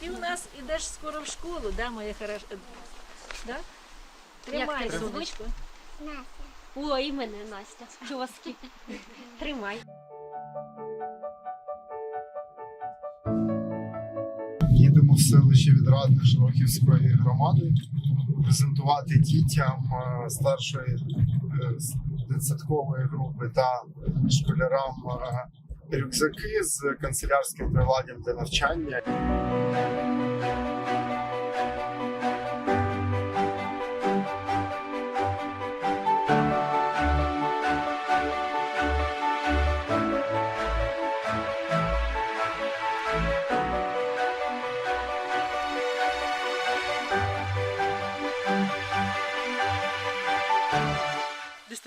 Ти у нас ідеш скоро в школу, да, моя хороша? Да? Тримай, тебе сонечко. О, і мене Настя. Жорсткі. Тримай. Їдемо в селище Відрадне Широківської громади презентувати дітям е, старшої е, дитсадкової групи та школярам е, рюкзаки з канцелярським приладдям для навчання.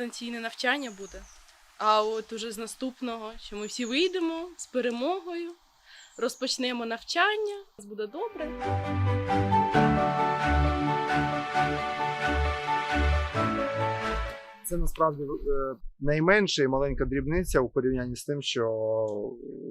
дистанційне навчання буде. А от уже з наступного, що ми всі вийдемо з перемогою, розпочнемо навчання, все буде добре. Це насправді е, найменша і маленька дрібниця у порівнянні з тим, що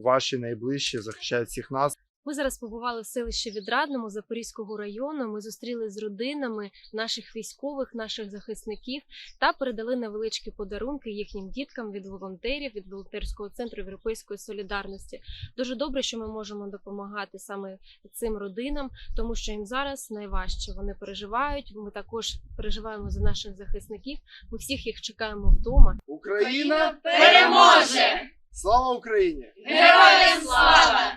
ваші найближчі захищають всіх нас. Ми зараз побували в селищі Відрадному Запорізького району. Ми зустрілися з родинами наших військових, наших захисників та передали невеличкі подарунки їхнім діткам від волонтерів, від волонтерського центру Європейської солідарності. Дуже добре, що ми можемо допомагати саме цим родинам, тому що їм зараз найважче. Вони переживають. Ми також переживаємо за наших захисників. Ми всіх їх чекаємо вдома. Україна переможе! Слава Україні! Героям слава!